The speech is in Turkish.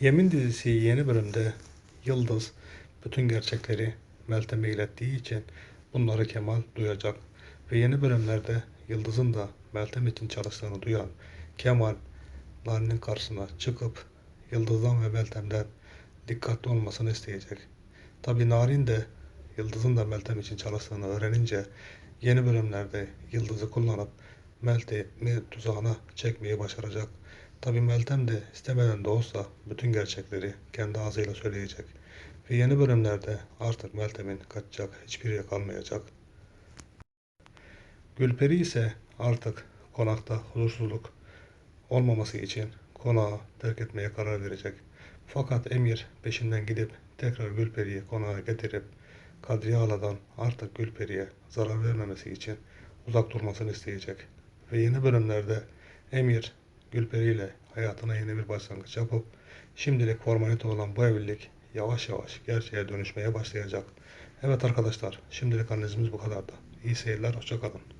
Yemin dizisi yeni bölümde Yıldız bütün gerçekleri Meltem'e ilettiği için bunları Kemal duyacak. Ve yeni bölümlerde Yıldız'ın da Meltem için çalıştığını duyan Kemal Lale'nin karşısına çıkıp Yıldız'dan ve Meltem'den dikkatli olmasını isteyecek. Tabi Narin de Yıldız'ın da Meltem için çalıştığını öğrenince yeni bölümlerde Yıldız'ı kullanıp Meltem'i tuzağına çekmeyi başaracak. Tabi Meltem de istemeden de olsa bütün gerçekleri kendi ağzıyla söyleyecek. Ve yeni bölümlerde artık Meltem'in kaçacak hiçbir yeri kalmayacak. Gülperi ise artık konakta huzursuzluk olmaması için konağı terk etmeye karar verecek. Fakat Emir peşinden gidip tekrar Gülperi'yi konağa getirip Kadriye Ala'dan artık Gülperi'ye zarar vermemesi için uzak durmasını isteyecek. Ve yeni bölümlerde Emir Gülperi ile hayatına yeni bir başlangıç yapıp şimdilik formalite olan bu evlilik yavaş yavaş gerçeğe dönüşmeye başlayacak. Evet arkadaşlar şimdilik analizimiz bu kadardı. İyi seyirler, hoşça kalın.